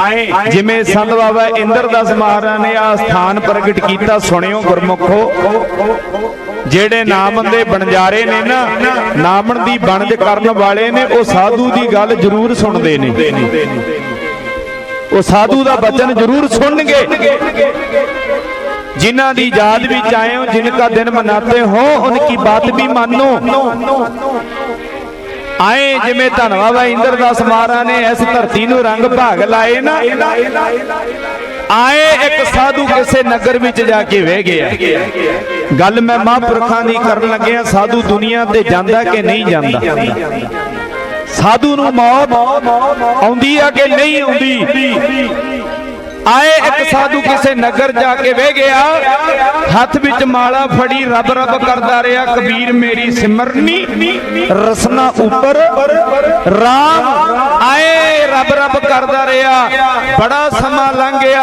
ਆਏ। ਜਿਵੇਂ ਸੰਤ ਬਾਬਾ ਇੰਦਰਦਾਸ ਮਹਾਰਾਜ ਨੇ ਆ ਸਥਾਨ ਪ੍ਰਗਟ ਕੀਤਾ ਸੁਣਿਓ ਗੁਰਮੁਖੋ। ਜਿਹੜੇ ਨਾਮਨ ਦੇ ਬਣਜਾਰੇ ਨੇ ਨਾ ਨਾਮਨ ਦੀ ਬਣਜ ਕਰਨ ਵਾਲੇ ਨੇ ਉਹ ਸਾਧੂ ਦੀ ਗੱਲ ਜ਼ਰੂਰ ਸੁਣਦੇ ਨੇ। ਉਹ ਸਾਧੂ ਦਾ ਬਚਨ ਜ਼ਰੂਰ ਸੁਣਨਗੇ। ਜਿਨ੍ਹਾਂ ਦੀ ਯਾਦ ਵਿੱਚ ਆਏ ਹੋ ਜਿਨਕਾ ਦਿਨ ਮਨਾਤੇ ਹੋ ਉਨਕੀ ਬਾਤ ਵੀ ਮਾਨੋ। ਆਏ ਜਿਵੇਂ ਧੰਨਵਾਦ ਬਾਬਾ ਇੰਦਰਦਾਸ ਮਹਾਰਾਜ ਨੇ ਇਸ ਧਰਤੀ ਨੂੰ ਰੰਗ ਭਾਗ ਲਾਏ ਨਾ। ਆਏ ਇੱਕ ਸਾਧੂ ਕਿਸੇ ਨਗਰ ਵਿੱਚ ਜਾ ਕੇ ਵਹਿ ਗਿਆ। ਗੱਲ ਮੈਂ ਮਹਾਂਪੁਰਖਾਂ ਦੀ ਕਰਨ ਲੱਗਿਆ, ਸਾਧੂ ਦੁਨੀਆ ਤੇ ਜਾਂਦਾ ਕਿ ਨਹੀਂ ਜਾਂਦਾ? ਸਾਧੂ ਨੂੰ ਮੌਤ ਆਉਂਦੀ ਆ ਕਿ ਨਹੀਂ ਆਉਂਦੀ? ਆਏ ਇੱਕ ਸਾਧੂ ਕਿਸੇ ਨਗਰ ਜਾ ਕੇ ਬਹਿ ਗਿਆ। ਹੱਥ ਵਿੱਚ ਮਾਲਾ ਫੜੀ, ਰੱਬ ਰੱਬ ਕਰਦਾ ਰਿਹਾ, ਕਬੀਰ ਮੇਰੀ ਸਿਮਰਨੀ। ਰਸਨਾ ਉੱਪਰ, ਰਾਮ ਆਏ, ਰੱਬ ਰੱਬ ਕਰਦਾ ਰਿਹਾ। ਬੜਾ ਸਮਾਂ ਲੰਘ ਗਿਆ।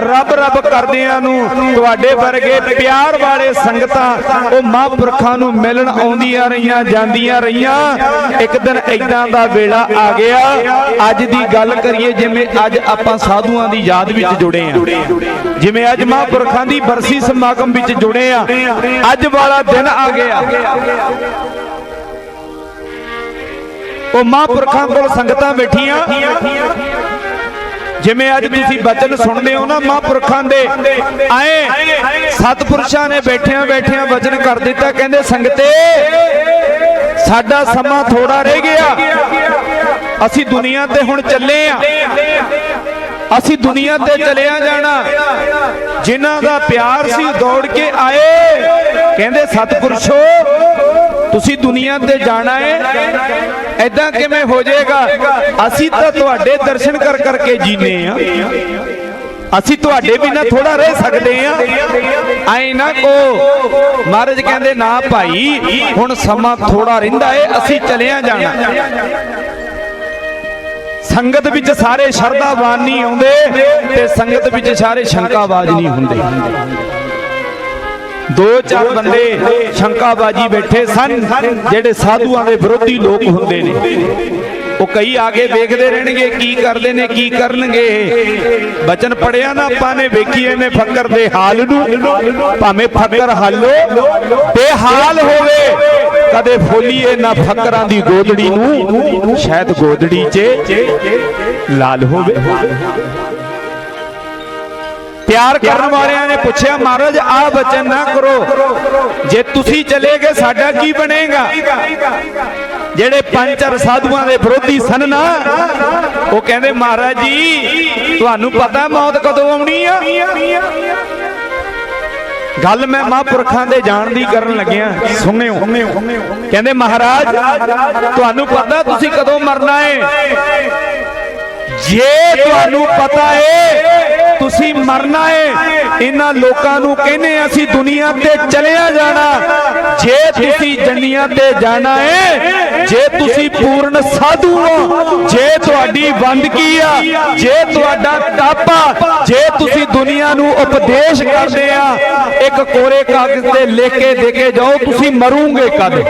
ਰੱਬ ਰੱਬ ਕਰਦਿਆਂ ਨੂੰ ਤੁਹਾਡੇ ਵਰਗੇ ਪਿਆਰ ਵਾਲੇ ਸੰਗਤਾਂ ਉਹ ਮਹਾਂਪੁਰਖਾਂ ਨੂੰ ਮਿਲਣ ਆਉਂਦੀਆਂ ਰਹੀਆਂ, ਜਾਂਦੀਆਂ ਰਹੀਆਂ। ਇੱਕ ਦਿਨ ਐਦਾਂ ਦਾ ਵੇਲਾ ਆ ਗਿਆ। ਅੱਜ ਦੀ ਗੱਲ ਕਰੀਏ, ਜਿਵੇਂ ਅੱਜ ਆਪਾਂ ਸਾਧੂਆਂ ਦੀ ਯਾਦ ਵਿੱਚ ਜੁੜੇ ਆ। ਜਿਵੇਂ ਅੱਜ ਮਹਾਂਪੁਰਖਾਂ ਦੀ ਬਰਸੀ ਸਮਾਗਮ ਵਿੱਚ ਜੁੜੇ ਆ। ਅੱਜ ਵਾਲਾ ਦਿਨ ਆ ਗਿਆ। ਉਹ ਮਹਾਂਪੁਰਖਾਂ ਕੋਲ ਸੰਗਤਾਂ ਬੈਠੀਆਂ। ਜਿਵੇਂ ਅੱਜ ਤੁਸੀਂ ਬਚਨ ਸੁਣਦੇ ਹੋ ਨਾ ਮਹਾਂਪੁਰਖਾਂ ਦੇ। ਆਏ, ਸਤਪੁਰਸ਼ਾਂ ਨੇ ਬੈਠਿਆਂ ਬੈਠਿਆਂ ਵਚਨ ਕਰ ਦਿੱਤਾ। ਕਹਿੰਦੇ, ਸੰਗਤੇ, ਸਾਡਾ ਸਮਾਂ ਥੋੜਾ ਰਹਿ ਗਿਆ। ਅਸੀਂ ਦੁਨੀਆ ਤੇ ਹੁਣ ਚੱਲੇ ਆ। ਅਸੀਂ ਦੁਨੀਆ ਤੇ ਚਲਿਆ ਜਾਣਾ। ਜਿਨ੍ਹਾਂ ਦਾ ਪਿਆਰ ਸੀ ਦੌੜ ਕੇ ਆਏ। ਕਹਿੰਦੇ ਸਤਪੁਰਸ਼ੋ ਤੁਸੀਂ ਦੁਨੀਆ ਤੇ ਜਾਣਾ ਹੈ ਐਦਾਂ ਕਿਵੇਂ ਹੋ ਜਾਏਗਾ? ਅਸੀਂ ਤਾਂ ਤੁਹਾਡੇ ਦਰਸ਼ਨ ਕਰ ਕਰਕੇ ਜੀਨੇ ਆ। ਅਸੀਂ ਤੁਹਾਡੇ ਬਿਨਾ ਥੋੜਾ ਰਹਿ ਸਕਦੇ ਆ। ਐ ਨਾ ਕੋ ਮਹਾਰਾਜ ਕਹਿੰਦੇ ਨਾ ਭਾਈ ਹੁਣ ਸਮਾਂ ਥੋੜਾ ਰਹਿੰਦਾ ਏ ਅਸੀਂ ਚਲਿਆ ਜਾਣਾ। ਸੰਗਤ ਵਿੱਚ ਸਾਰੇ ਸ਼ਰਧਾਵਾਨ ਨਹੀਂ ਆਉਂਦੇ ਤੇ ਸੰਗਤ ਵਿੱਚ ਸਾਰੇ ਸ਼ੰਕਾਬਾਜ਼ ਨਹੀਂ ਹੁੰਦੇ। ਦੋ ਚਾਰ ਬੰਦੇ ਸ਼ੰਕਾਬਾਜੀ ਬੈਠੇ ਸਨ, ਜਿਹੜੇ ਸਾਧੂਆਂ ਦੇ ਵਿਰੋਧੀ ਲੋਕ ਹੁੰਦੇ ਨੇ। ਉਹ ਕਈ ਆਗੇ ਵੇਖਦੇ ਰਹਿਣਗੇ, ਕੀ ਕਰਦੇ ਨੇ, ਕੀ ਕਰਨਗੇ। ਬਚਨ ਪੜਿਆ ਨਾ ਆਪਾਂ ਨੇ, ਵੇਖੀਏ ਨੇ ਫੱਕਰ ਦੇ ਹਾਲ ਨੂੰ। ਭਾਵੇਂ ਫਕਰ ਹਾਲੋ ਬੇਹਾਲ ਹੋਵੇ। ਕਦੇ ਫੋਲੀਏ ਨਾ ਫੱਕਰਾਂ ਦੀ ਗੋਦੜੀ ਨੂੰ, ਸ਼ਾਇਦ ਗੋਦੜੀ 'ਚ ਲਾਲ ਹੋਵੇ। ਪਿਆਰ ਕਰਨ ਵਾਲਿਆਂ ਨੇ ਪੁੱਛਿਆ, ਮਹਾਰਾਜ ਆ ਬਚਨ ਨਾ ਕਰੋ। ਜੇ ਤੁਸੀਂ ਚਲੇ ਗਏ, ਸਾਡਾ ਕੀ ਬਣੇਗਾ? ਜਿਹੜੇ ਪੰਜ ਚਾਰ ਸਾਧੂਆਂ ਦੇ ਵਿਰੋਧੀ ਸਨ ਨਾ, ਉਹ ਕਹਿੰਦੇ, ਮਹਾਰਾਜ ਜੀ, ਤੁਹਾਨੂੰ ਪਤਾ ਮੌਤ ਕਦੋਂ ਆਉਣੀ ਆ? ਗੱਲ ਮੈਂ ਮਹਾਂਪੁਰਖਾਂ ਦੇ ਜਾਣ ਦੀ ਕਰਨ ਲੱਗਿਆ। ਸੁਣਿਓ। ਕਹਿੰਦੇ ਮਹਾਰਾਜ ਤੁਹਾਨੂੰ ਪਤਾ ਤੁਸੀਂ ਕਦੋਂ ਮਰਨਾ ਹੈ ਜੇ ਤੁਹਾਨੂੰ ਪਤਾ ਏ ਤੁਸੀਂ ਮਰਨਾ ਏ। ਇਹਨਾਂ ਲੋਕਾਂ ਨੂੰ ਕਹਿੰਦੇ ਅਸੀਂ ਦੁਨੀਆ ਤੇ ਚਲਿਆ ਜਾਣਾ। ਜੇ ਤੁਸੀਂ ਜੰਨੀਆਂ ਤੇ ਜਾਣਾ ਏ, ਜੇ ਤੁਸੀਂ ਪੂਰਨ ਸਾਧੂ ਹੋ, ਜੇ ਤੁਹਾਡੀ ਬੰਦਗੀ ਆ, ਜੇ ਤੁਹਾਡਾ ਤਾਪਾ ਜੇ ਤੁਸੀਂ ਦੁਨੀਆ ਨੂੰ ਉਪਦੇਸ਼ ਕਰਦੇ ਆ, ਇੱਕ ਕੋਰੇ ਕਾਗਜ਼ ਤੇ ਲਿਖ ਕੇ ਦੇ ਕੇ ਜਾਓ, ਤੁਸੀਂ ਮਰੋਗੇ ਕਦ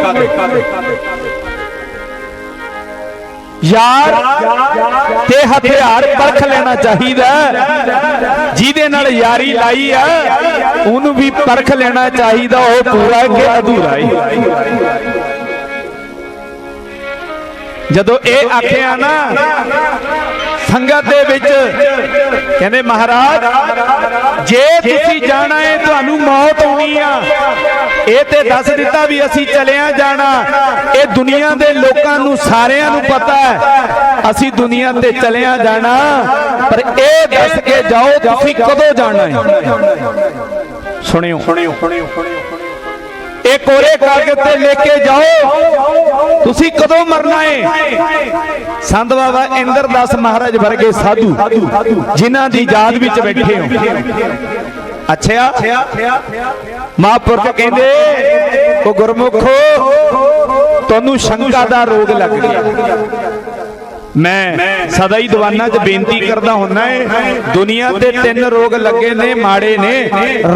ਯਾਰ ਤੇ ਹਥਿਆਰ ਪਰਖ ਲੈਣਾ ਚਾਹੀਦਾ। ਜਿਹਦੇ ਨਾਲ ਯਾਰੀ ਲਾਈ ਆ ਉਹਨੂੰ ਵੀ ਪਰਖ ਲੈਣਾ ਚਾਹੀਦਾ ਉਹ ਪੂਰਾ ਕਿ ਅਧੂਰਾ ਹੈ? ਜਦੋਂ ਇਹ ਆਖਿਆ ਨਾ ਸੰਗਤ ਦੇ ਵਿੱਚ ਕਹਿੰਦੇ ਮਹਾਰਾਜ ਜੇ ਤੁਸੀਂ ਜਾਣਾ ਹੈ ਤੁਹਾਨੂੰ ਮੌਤ ਆਉਣੀ ਆ। ਇਹ ਤੇ ਦੱਸ ਦਿੱਤਾ ਵੀ ਅਸੀਂ ਚਲਿਆ ਜਾਣਾ। ਇਹ ਦੁਨੀਆ ਦੇ ਲੋਕਾਂ ਨੂੰ ਸਾਰਿਆਂ ਨੂੰ ਪਤਾ ਹੈ ਅਸੀਂ ਦੁਨੀਆ ਤੇ ਚਲਿਆ ਜਾਣਾ। ਪਰ ਇਹ ਦੱਸ ਕੇ ਜਾਓ ਤੁਸੀਂ ਕਦੋਂ ਜਾਣਾ ਹੈ? ਸੁਣਿਓ। ਇਹ ਕੋਰੇ ਕਾਗਜ਼ ਤੇ ਲੈ ਕੇ ਜਾਓ। ਤੁਸੀਂ ਕਦੋਂ ਮਰਨਾ ਹੈ? ਸੰਤ ਬਾਬਾ ਇੰਦਰਦਾਸ ਮਹਾਰਾਜ ਵਰਗੇ ਸਾਧੂ ਜਿਨ੍ਹਾਂ ਦੀ ਯਾਦ ਵਿੱਚ ਬੈਠੇ ਹੋ। ਅੱਛਾ ਮਹਾਂਪੁਰਖ ਕਹਿੰਦੇ ਉਹ ਗੁਰਮੁਖੋ ਤੁਹਾਨੂੰ ਸ਼ੰਕਾ ਦਾ ਰੋਗ ਲੱਗ ਗਿਆ। ਮੈਂ ਸਦਾ ਹੀ ਦੀਵਾਨਾਂ 'ਚ ਬੇਨਤੀ ਕਰਦਾ ਹੁੰਨਾ ਏ, ਦੁਨੀਆ ਤੇ ਤਿੰਨ ਰੋਗ ਲੱਗੇ ਨੇ, ਮਾੜੇ ਨੇ,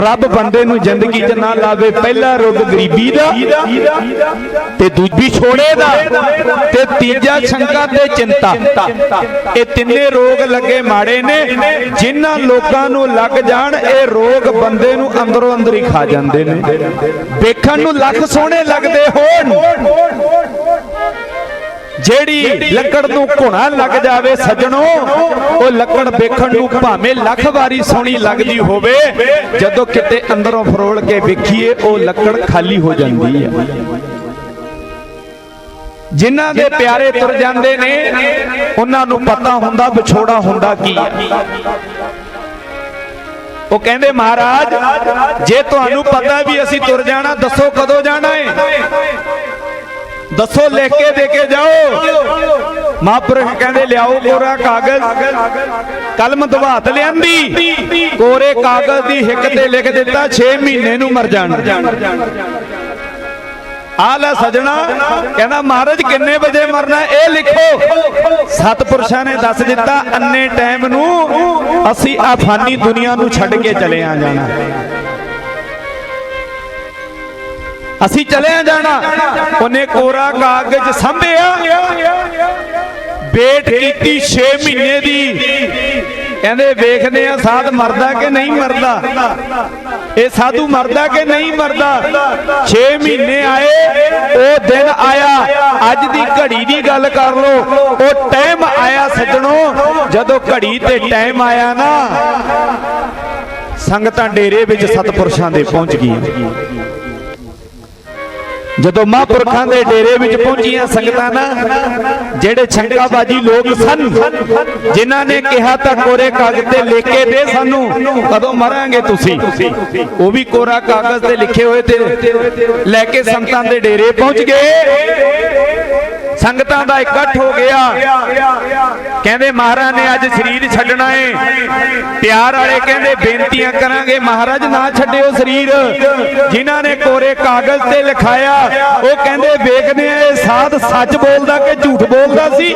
ਰੱਬ ਬੰਦੇ ਨੂੰ ਜ਼ਿੰਦਗੀ 'ਚ ਨਾ ਲਾਵੇ, ਪਹਿਲਾ ਰੋਗ ਗਰੀਬੀ ਦਾ ਤੇ ਦੂਜੀ ਛੋੜੇ ਦਾ ਤੇ ਤੀਜਾ ਸ਼ੰਕਾ ਤੇ ਚਿੰਤਾ। ਇਹ ਤਿੰਨੇ ਰੋਗ ਲੱਗੇ, ਮਾੜੇ ਨੇ, ਜਿਨ੍ਹਾਂ ਲੋਕਾਂ ਨੂੰ ਲੱਗ ਜਾਣ, ਇਹ ਰੋਗ ਬੰਦੇ ਨੂੰ ਅੰਦਰੋਂ ਅੰਦਰ ਹੀ ਖਾ ਜਾਂਦੇ ਨੇ। ਵੇਖਣ ਨੂੰ ਲੱਖ ਸੋਹਣੇ ਲੱਗਦੇ ਹੋਣ। ਜਿਹੜੀ ਲੱਕੜ ਨੂੰ ਘੁਣਾ ਲੱਗ ਜਾਵੇ ਸੱਜਣੋ ਉਹ ਲੱਕੜ ਵੇਖਣ ਨੂੰ ਭਾਵੇਂ ਲੱਖ ਵਾਰੀ ਸੋਹਣੀ ਲੱਗਦੀ ਹੋਵੇ ਜਦੋਂ ਕਿਤੇ ਅੰਦਰੋਂ ਫਰੋਲ ਕੇ ਵੇਖੀਏ ਉਹ ਲੱਕੜ ਖਾਲੀ ਹੋ ਜਾਂਦੀ ਹੈ। ਜਿਨ੍ਹਾਂ ਦੇ ਪਿਆਰੇ ਤੁਰ ਜਾਂਦੇ ਨੇ ਉਹਨਾਂ ਨੂੰ ਪਤਾ ਹੁੰਦਾ ਵਿਛੋੜਾ ਹੁੰਦਾ ਕੀ ਹੈ। ਉਹ ਕਹਿੰਦੇ ਮਹਾਰਾਜ ਜੇ ਤੁਹਾਨੂੰ ਪਤਾ ਵੀ ਅਸੀਂ ਤੁਰ ਜਾਣਾ ਦੱਸੋ ਕਦੋਂ ਜਾਣਾ ਹੈ? ਦੱਸੋ, ਲਿਖ ਕੇ ਦੇ ਕੇ ਜਾਓ। ਮਹਾਂਪੁਰਖ ਕਹਿੰਦੇ, ਲਿਆਓ ਕੋਰਾ ਕਾਗਜ਼। ਕਲਮ ਦਵਾਤ ਲਿਆਂਦੀ। ਕੋਰੇ ਕਾਗਜ਼ ਦੀ ਹਿੱਕ ਤੇ ਲਿਖ ਦਿੱਤਾ 6 ਮਹੀਨੇ ਨੂੰ ਮਰ ਜਾਣਾ। ਆ ਲੈ ਸਜਣਾ ਕਹਿੰਦਾ, ਮਹਾਰਾਜ, ਕਿੰਨੇ ਵਜੇ ਮਰਨਾ ਇਹ ਲਿਖੋ। ਸਤਪੁਰਸ਼ਾਂ ਨੇ ਦੱਸ ਦਿੱਤਾ, ਅੰਨੇ ਟਾਈਮ ਨੂੰ ਅਸੀਂ ਆ ਫਾਨੀ ਦੁਨੀਆ ਨੂੰ ਛੱਡ ਕੇ ਚਲੇ ਆ ਜਾਣਾ। ਅਸੀਂ ਚਲੇ ਜਾਣਾ। ਉਹਨੇ ਕੋਰਾ ਕਾਗਜ਼ ਸੰਭਿਆ। ਵੇਟ ਕੀਤੀ 6 ਮਹੀਨੇ ਦੀ। ਕਹਿੰਦੇ, ਵੇਖਦੇ ਆ ਸਾਧ ਮਰਦਾ ਕਿ ਨਹੀਂ ਮਰਦਾ। ਇਹ ਸਾਧੂ ਮਰਦਾ ਕਿ ਨਹੀਂ ਮਰਦਾ? 6 ਮਹੀਨੇ ਆਏ, ਉਹ ਦਿਨ ਆਇਆ। ਅੱਜ ਦੀ ਘੜੀ ਦੀ ਗੱਲ ਕਰ ਲੋ ਉਹ ਟਾਈਮ ਆਇਆ ਸੱਜਣੋ। ਜਦੋਂ ਘੜੀ ਤੇ ਟਾਈਮ ਆਇਆ ਨਾ, ਸੰਗਤਾਂ ਡੇਰੇ ਵਿੱਚ ਸਤਪੁਰਸ਼ਾਂ ਦੇ ਪਹੁੰਚ ਗਈਆਂ। ਜਦੋਂ ਮਹਾਂਪੁਰਖਾਂ ਦੇ ਡੇਰੇ ਵਿੱਚ ਪਹੁੰਚੀਆਂ ਸੰਗਤਾਂ ਨਾ, ਜਿਹੜੇ ਛੰਕਾਬਾਜੀ ਲੋਕ ਸਨ, ਜਿਨ੍ਹਾਂ ਨੇ ਕਿਹਾ ਤਾਂ ਕੋਰੇ ਕਾਗਜ਼ ਤੇ ਲਿਖ ਕੇ ਦੇ ਸਾਨੂੰ, ਕਦੋਂ ਮਰਾਂਗੇ ਤੁਸੀਂ? ਉਹ ਵੀ ਕੋਰਾ ਕਾਗਜ਼ ਤੇ ਲਿਖੇ ਹੋਏ ਤੇ ਲੈ ਕੇ ਸੰਗਤਾਂ ਦੇ ਡੇਰੇ ਪਹੁੰਚ ਗਏ। ਸੰਗਤਾਂ ਦਾ ਇਕੱਠ ਹੋ ਗਿਆ। ਕਹਿੰਦੇ ਮਹਾਰਾਜ ਨੇ ਅੱਜ ਸਰੀਰ ਛੱਡਣਾ ਏ। ਪਿਆਰ ਵਾਲੇ ਕਹਿੰਦੇ ਬੇਨਤੀਆਂ ਕਰਾਂਗੇ, ਮਹਾਰਾਜ ਨਾ ਛੱਡਿਓ ਸਰੀਰ। ਜਿਨ੍ਹਾਂ ਨੇ ਕੋਰੇ ਕਾਗਜ਼ ਤੇ ਲਿਖਾਇਆ, ਉਹ ਕਹਿੰਦੇ ਵੇਖਦੇ ਆ, ਇਹ ਸਾਧ ਸੱਚ ਬੋਲਦਾ ਕਿ ਝੂਠ ਬੋਲਦਾ ਸੀ?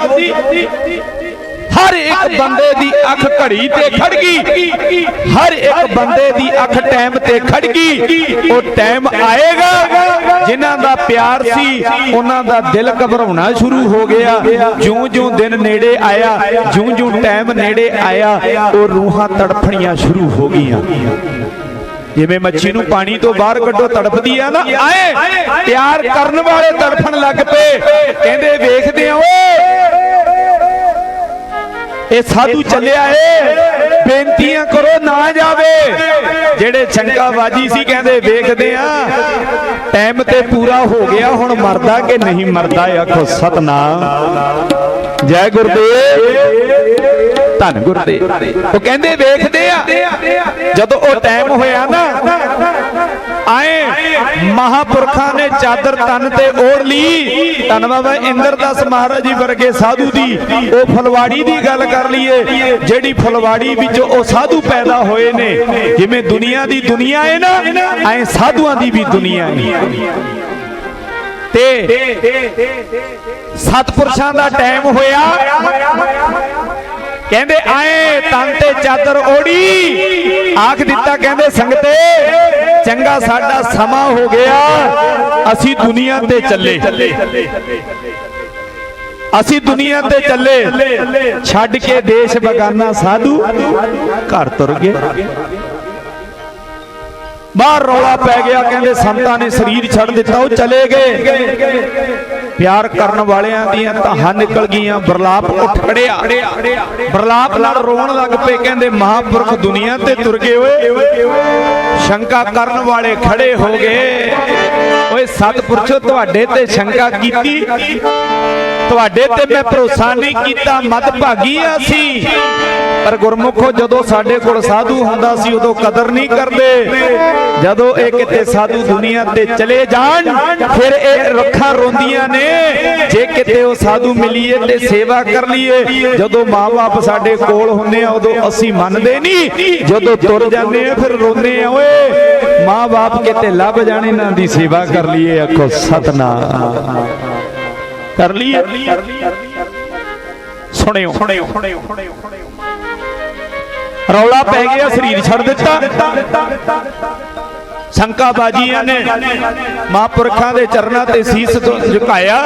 ਹਰ ਇੱਕ ਬੰਦੇ ਦੀ ਅੱਖ ਘੜੀ ਤੇ ਖੜ ਗਈ। ਹਰ ਇੱਕ ਬੰਦੇ ਦੀ ਅੱਖ ਟਾਈਮ ਤੇ ਖੜ ਗਈ। ਉਹ ਟਾਈਮ ਆਏਗਾ। ਜਿਨ੍ਹਾਂ ਦਾ ਪਿਆਰ ਸੀ, ਉਹਨਾਂ ਦਾ ਦਿਲ ਘਬਰਾਉਣਾ ਸ਼ੁਰੂ ਹੋ ਗਿਆ। ਜਿਉਂ-ਜਿਉਂ ਦਿਨ ਨੇੜੇ ਆਇਆ, ਜਿਉਂ-ਜਿਉਂ ਟਾਈਮ ਨੇੜੇ ਆਇਆ, ਉਹ ਰੂਹਾਂ ਤੜਫਣੀਆਂ ਸ਼ੁਰੂ ਹੋ ਗਈਆਂ। ਜਿਵੇਂ ਮੱਛੀ ਨੂੰ ਪਾਣੀ ਤੋਂ ਬਾਹਰ ਕੱਢੋ, ਤੜਫਦੀ ਆ ਨਾ, ਆਏ! ਪਿਆਰ ਕਰਨ ਵਾਲੇ ਤੜਫਣ ਲੱਗ ਪਏ। ਕਹਿੰਦੇ ਵੇਖਦੇ ਆ, ਓਏ! ਇਹ ਸਾਧੂ ਚੱਲਿਆ ਏ। ਨਾ ਜਾਵੇ। ਜਿਹੜੇ ਛੰਕਾਬਾਜੀ ਸੀ ਕਹਿੰਦੇ ਵੇਖਦੇ ਆ ਟਾਈਮ ਤੇ ਪੂਰਾ ਹੋ ਗਿਆ, ਹੁਣ ਮਰਦਾ ਕਿ ਨਹੀਂ ਮਰਦਾ ਆਖੋ ਸਤਨਾਮ। ਜੈ ਗੁਰਦੇਵ। ਧੰਨ ਗੁਰਦੇਵ ਉਹ ਕਹਿੰਦੇ ਵੇਖਦੇ ਆ, ਜਦੋਂ ਉਹ ਟਾਈਮ ਹੋਇਆ ਨਾ, ਆਏ ਮਹਾਪੁਰਖਾਂ ਨੇ ਚਾਦਰ ਤਨ ਤੇ ਓੜ ਲਈ। ਧੰਨ ਬਾਬਾ ਇੰਦਰਦਾਸ ਮਹਾਰਾਜ ਜੀ ਵਰਗੇ ਸਾਧੂ ਦੀ, ਉਹ ਫਲਵਾੜੀ ਦੀ ਗੱਲ ਕਰ ਲਈਏ। ਜਿਹੜੀ ਫਲਵਾੜੀ ਵਿੱਚ ਉਹ ਸਾਧੂ ਪੈਦਾ ਹੋਏ ਨੇ, ਜਿਵੇਂ ਦੁਨੀਆ ਦੀ ਦੁਨੀਆ ਹੈ ਨਾ, ਐ ਸਾਧੂਆਂ ਦੀ ਵੀ ਦੁਨੀਆ ਹੈ। ਤੇ ਸਤਪੁਰਸ਼ਾਂ ਦਾ ਟਾਈਮ ਹੋਇਆ। ਕਹਿੰਦੇ, ਆਏ, ਤਨ ਤੇ ਚਾਦਰ ਓੜੀ। ਆਖ ਦਿੱਤਾ, ਕਹਿੰਦੇ, ਸੰਗਤੇ, ਚੰਗਾ ਸਾਡਾ ਸਮਾਂ ਹੋ ਗਿਆ। ਅਸੀਂ ਦੁਨੀਆ ਤੇ ਚੱਲੇ। ਅਸੀਂ ਦੁਨੀਆ ਤੇ ਚੱਲੇ। ਛੱਡ ਕੇ ਦੇਸ਼ ਬਗਾਨਾ ਸਾਧੂ, ਘਰ ਤੁਰ ਗਏ। ਬਾਹਰ ਰੌਲਾ ਪੈ ਗਿਆ, ਕਹਿੰਦੇ, ਸੰਤਾਂ ਨੇ ਸਰੀਰ ਛੱਡ ਦਿੱਤਾ, ਉਹ ਚਲੇ ਗਏ। ਪਿਆਰ ਕਰਨ ਵਾਲਿਆਂ ਦੀਆਂ ਤਾਹਾਂ ਨਿਕਲ ਗਈਆਂ, ਬਰਲਾਪ ਉੱਠ ਖੜਿਆ। ਬਰਲਾਪ ਨਾਲ ਰੋਣ ਲੱਗ ਪਏ, ਕਹਿੰਦੇ ਮਹਾਪੁਰਖ ਦੁਨੀਆ ਤੇ ਤੁਰ ਗਏ ਓਏ। ਸ਼ੰਕਾ ਕਰਨ ਵਾਲੇ ਖੜੇ ਹੋ ਗਏ। ਓਏ ਸਤਿਪੁਰਸ਼ੋ ਤੁਹਾਡੇ ਤੇ ਸ਼ੰਕਾ ਕੀਤੀ। ਤੁਹਾਡੇ ਤੇ ਮੈਂ ਭਰੋਸਾ ਨਹੀਂ ਕੀਤਾ ਮਤ ਭਾਗੀ ਆ ਸੀ ਪਰ ਗੁਰਮੁਖੋ ਜਦੋਂ ਸਾਡੇ ਕੋਲ ਸਾਧੂ ਹੁੰਦਾ ਸੀ, ਉਦੋਂ ਕਦਰ ਨਹੀਂ ਕਰਦੇ। ਜਦੋਂ ਇਹ ਕਿਤੇ ਸਾਧੂ ਦੁਨੀਆ ਤੇ ਚਲੇ ਜਾਣ, ਫਿਰ ਇਹ ਰੱਖਾਂ ਰੋਂਦੀਆਂ ਨੇ। ਜੇ ਕਿਤੇ ਉਹ ਸਾਧੂ ਮਿਲੀਏ ਤੇ ਸੇਵਾ ਕਰ ਲਈਏ, ਜਦੋਂ ਮਾਪੇ ਸਾਡੇ ਕੋਲ ਹੁੰਦੇ ਆ, ਉਦੋਂ ਅਸੀਂ ਮੰਨਦੇ ਨਹੀਂ। ਜਦੋਂ ਤੁਰ ਜਾਂਦੇ ਆ, ਫਿਰ ਰੋਂਦੇ ਆ, ਓਏ ਮਾਪੇ ਕਿਤੇ ਲੱਭ ਜਾਣ, ਇਹਨਾਂ ਦੀ ਸੇਵਾ ਕਰ ਲਈਏ, ਆਖੋ ਸਤਨਾਮ। ਕਰ ਲਈਏ। ਸੁਣਿਓ। ਰੌਲਾ ਪੈ ਗਿਆ, ਸਰੀਰ ਛੱਡ ਦਿੱਤਾ। ਸ਼ੰਕਾ ਬਾਜੀਆਂ ਨੇ ਮਹਾਂਪੁਰਖਾਂ ਦੇ ਚਰਨਾਂ ਤੇ ਸੀਸ ਝੁਕਾਇਆ।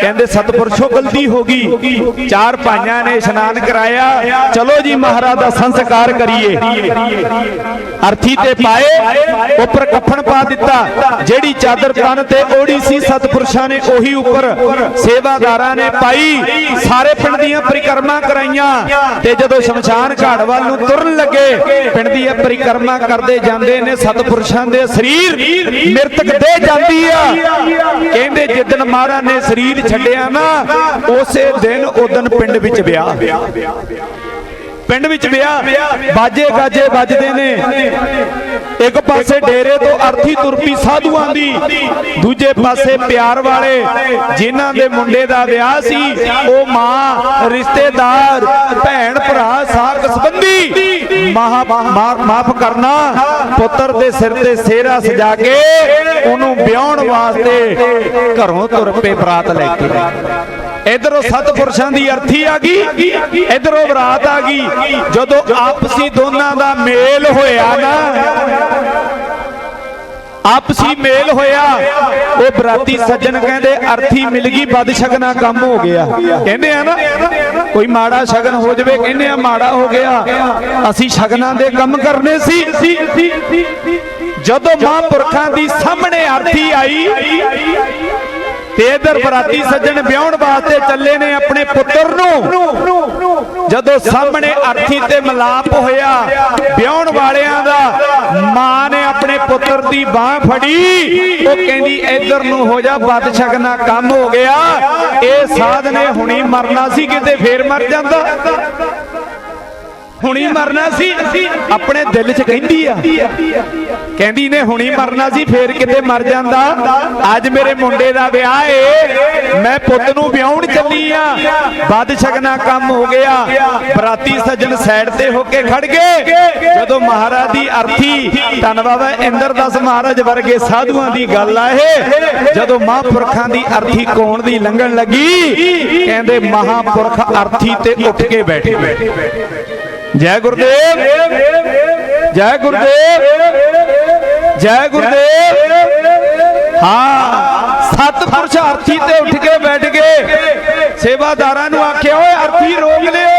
ਕਹਿੰਦੇ, ਸਤਪੁਰਸ਼ੋ ਗਲਤੀ ਹੋ ਗਈ। ਚਾਰ ਭਾਈਆਂ ਨੇ ਇਸ਼ਨਾਨ ਕਰਾਇਆ। ਚਲੋ ਜੀ, ਮਹਾਰਾਜ ਦਾ ਸੰਸਕਾਰ ਕਰੀਏ। ਅਰਥੀ ਤੇ ਪਾਏ, ਉੱਪਰ ਕਫਨ ਪਾ ਦਿੱਤਾ। ਜਿਹੜੀ ਚਾਦਰ ਤਨ ਤੇ ਓੜੀ ਸੀ, ਸਤਪੁਰਸ਼ਾਂ ਨੇ ਉਹੀ ਉੱਪਰ ਸੇਵਾਦਾਰਾਂ ਨੇ ਪਾਈ। ਸਾਰੇ ਪਿੰਡ ਦੀਆਂ ਪਰਿਕਰਮਾ ਕਰਾਈਆਂ। ਤੇ ਜਦੋਂ ਸ਼ਮਸ਼ਾਨ ਘਾਟ ਵੱਲ ਨੂੰ ਤੁਰਨ ਲੱਗੇ, ਪਿੰਡ ਦੀ ਇਹ ਪਰਿਕਰਮਾ ਕਰਦੇ ਜਾਂਦੇ ਨੇ ਸਤਪੁਰਸ਼ਾਂ ਦੇ ਸਰੀਰ ਮਿਰਤਕ ਦੇ ਜਾਂਦੀ ਆ। ਕਹਿੰਦੇ ਜਿੱਦਨ ਮਹਾਰਾਜ ਨੇ ਸਰੀਰ ਛੱਡਿਆ ਨਾ, ਉਸੇ ਦਿਨ ਉਦਨ ਪਿੰਡ ਵਿੱਚ ਵਿਆਹ। ਪਿੰਡ ਵਿੱਚ ਵਿਆਹ, ਬਾਜੇ ਗਾਜੇ ਵੱਜਦੇ ਨੇ। ਇੱਕ ਪਾਸੇ ਡੇਰੇ ਤੋਂ ਅਰਥੀ ਤੁਰਪੀ ਸਾਧੂਆਂ ਦੀ, ਦੂਜੇ ਪਾਸੇ ਪਿਆਰ ਵਾਲੇ, ਜਿਨ੍ਹਾਂ ਦੇ ਮੁੰਡੇ ਦਾ ਵਿਆਹ ਸੀ, ਉਹ ਮਾਂ, ਰਿਸ਼ਤੇਦਾਰ, ਭੈਣ, ਭਰਾ ਸਾਕ ਸੰਬੰਧੀ ਮਹਾ ਮਾਫ ਕਰਨਾ, ਪੁੱਤਰ ਦੇ ਸਿਰ ਤੇ ਸਿਹਰਾ ਸਜਾ ਕੇ ਉਹਨੂੰ ਵਿਆਹਣ ਵਾਸਤੇ ਘਰੋਂ ਤੁਰ ਪਏ ਬਰਾਤ ਲੈ ਕੇ। ਇਧਰੋਂ ਸਤਪੁਰਸ਼ਾਂ ਦੀ ਅਰਥੀ ਆ ਗਈ ਇਧਰੋਂ ਬਰਾਤ ਆ ਗਈ। ਜਦੋਂ ਆਪਸੀ ਦੋਨਾਂ ਦਾ ਮੇਲ ਹੋਇਆ ਨਾ ਆਪਸੀ ਮੇਲ ਹੋਇਆ ਉਹ ਬਰਾਤੀ ਸੱਜਣ ਕਹਿੰਦੇ ਅਰਥੀ ਮਿਲ ਗਈ ਬਦ ਸ਼ਗਨਾ ਕੰਮ ਹੋ ਗਿਆ। ਕਹਿੰਦੇ ਆ ਨਾ ਕੋਈ ਮਾੜਾ ਸ਼ਗਨ ਹੋ ਜਵੇ ਕਹਿੰਦੇ ਆ ਮਾੜਾ ਹੋ ਗਿਆ। ਅਸੀਂ ਸ਼ਗਨਾਂ ਦੇ ਕੰਮ ਕਰਨੇ ਸੀ। ਜਦੋਂ ਮਹਾਂਪੁਰਖਾਂ ਦੀ ਸਾਹਮਣੇ ਅਰਥੀ ਆਈ ਤੇ ਇਧਰ ਬਰਾਤੀ ਸੱਜਣ ਵਿਆਹਣ ਵਾਸਤੇ ਚੱਲੇ ਨੇ ਆਪਣੇ ਪੁੱਤਰ ਨੂੰ। ਜਦੋਂ ਸਾਹਮਣੇ ਅਰਥੀ ਤੇ ਮਲਾਪ ਹੋਇਆ ਵਿਆਹਣ ਵਾਲਿਆਂ ਦਾ ਮਾਂ ਨੇ ਆਪਣੇ ਪੁੱਤਰ ਦੀ ਬਾਹ ਫੜੀ। ਉਹ ਕਹਿੰਦੀ ਇਧਰ ਨੂੰ ਹੋ ਜਾ ਬਦ ਸ਼ਗਨਾ ਕੰਮ ਹੋ ਗਿਆ। ਇਹ ਸਾਧ ਨੇ ਹੁਣੀ ਮਰਨਾ ਸੀ ਕਿਤੇ ਫੇਰ ਮਰ ਜਾਂਦਾ। ਹੁਣੀ ਮਰਨਾ ਸੀ, ਆਪਣੇ ਦਿਲ 'ਚ ਕਹਿੰਦੀ ਆ। ਕਹਿੰਦੀ ਨੇ, ਹੁਣੀ ਮਰਨਾ ਸੀ, ਫੇਰ ਕਿਤੇ ਮਰ ਜਾਂਦਾ। ਅੱਜ ਮੇਰੇ ਮੁੰਡੇ ਦਾ ਵਿਆਹ ਏ, ਮੈਂ ਪੁੱਤ ਨੂੰ ਵਿਆਹਣ ਚੱਲੀ ਆ। ਵੱਧ ਸ਼ਗਨਾ ਕੰਮ ਹੋ ਗਿਆ। ਬਰਾਤੀ ਸੱਜਣ ਸਾਈਡ ਤੇ ਹੋ ਕੇ ਖੜ ਗਏ। ਜਦੋਂ ਮਹਾਰਾਜ ਦੀ ਅਰਥੀ, ਧੰਨ ਬਾਬਾ ਇੰਦਰਦਾਸ ਮਹਾਰਾਜ ਵਰਗੇ ਸਾਧੂਆਂ ਦੀ ਗੱਲ ਆ ਇਹ। ਜਦੋਂ ਮਹਾਂਪੁਰਖਾਂ ਦੀ ਅਰਥੀ ਕੋਣ ਦੀ ਲੰਘਣ ਲੱਗੀ, ਕਹਿੰਦੇ ਮਹਾਂਪੁਰਖ ਅਰਥੀ ਤੇ ਉੱਠ ਕੇ ਬੈਠੇ। ਜੈ ਗੁਰਦੇਵ। ਜੈ ਗੁਰਦੇਵ। ਜੈ ਗੁਰਦੇਵ। ਹਾਂ, ਸਤਪੁਰਸ਼ ਅਰਥੀ ਤੇ ਉੱਠ ਕੇ ਬੈਠ ਗਏ ਸੇਵਾਦਾਰਾਂ ਨੂੰ ਆਖਿਆ, ਓਏ, ਅਰਥੀ ਰੋਕ ਲਿਓ।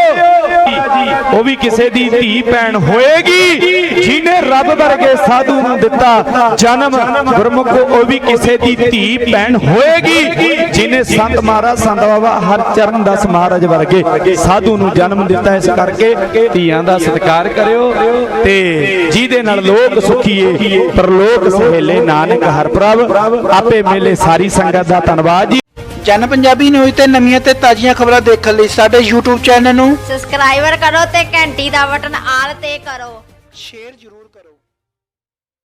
ਉਹ ਵੀ ਕਿਸੇ ਦੀ ਧੀ, ਭੈਣ ਹੋਏਗੀ, ਜਿਹਨੇ ਰੱਬ ਵਰਗੇ ਸਾਧੂ ਨੂੰ ਦਿੱਤਾ ਜਨਮ ਗੁਰਮੁਖ, ਉਹ ਵੀ ਕਿਸੇ ਦੀ ਧੀ, ਭੈਣ ਹੋਏਗੀ। ਜਿਹਨੇ ਸੰਤ ਮਹਾਰਾਜ ਸੰਤ ਬਾਬਾ ਹਰਚਰਨ ਦਾਸ ਮਹਾਰਾਜ ਵਰਗੇ ਸਾਧੂ ਨੂੰ ਜਨਮ ਦਿੱਤਾ ਇਸ ਕਰਕੇ ਧੀਆਂ ਦਾ ਸਤਿਕਾਰ ਕਰਿਓ ਤੇ ਜਿਹਦੇ ਨਾਲ ਲੋਕ ਸੁਖੀਏ ਪਰਲੋਕ ਸਹੇਲੇ ਨਾਨਕ ਹਰ ਪ੍ਰਭ ਆਪੇ ਮੇਲੇ ਸਾਰੀ ਸੰਗਤ ਦਾ ਧੰਨਵਾਦ ਜੀ। ਜਨ ਪੰਜਾਬੀ ਨਿਊਜ਼ ਤੇ ਨਵੀਆਂ ਤੇ ਤਾਜ਼ੀਆਂ ਖਬਰਾਂ ਦੇਖਣ ਲਈ ਸਾਡੇ YouTube ਚੈਨਲ ਨੂੰ ਸਬਸਕ੍ਰਾਈਬਰ ਕਰੋ ਤੇ ਘੰਟੀ ਦਾ ਬਟਨ ਆਲ ਤੇ ਕਰੋ। ਸ਼ੇਅਰ ਜ਼ਰੂਰ ਕਰੋ